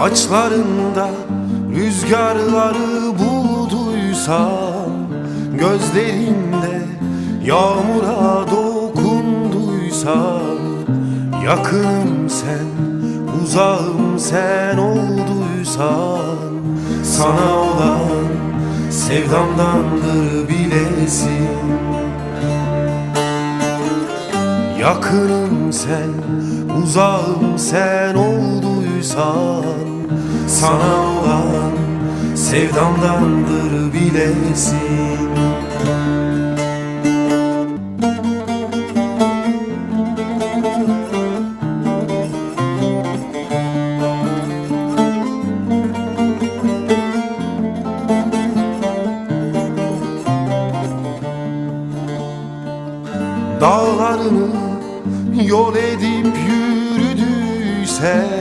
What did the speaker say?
Açlarında rüzgarları bulduysam Gözlerinde yağmura dokunduysam Yakınım sen, uzağım sen olduysan Sana olan sevdamdandır bilesin. Yakınım sen, uzağım sen olduysan san Sana olan sevdamdandır bilesin. Dağlarını yol edip yürüdüysem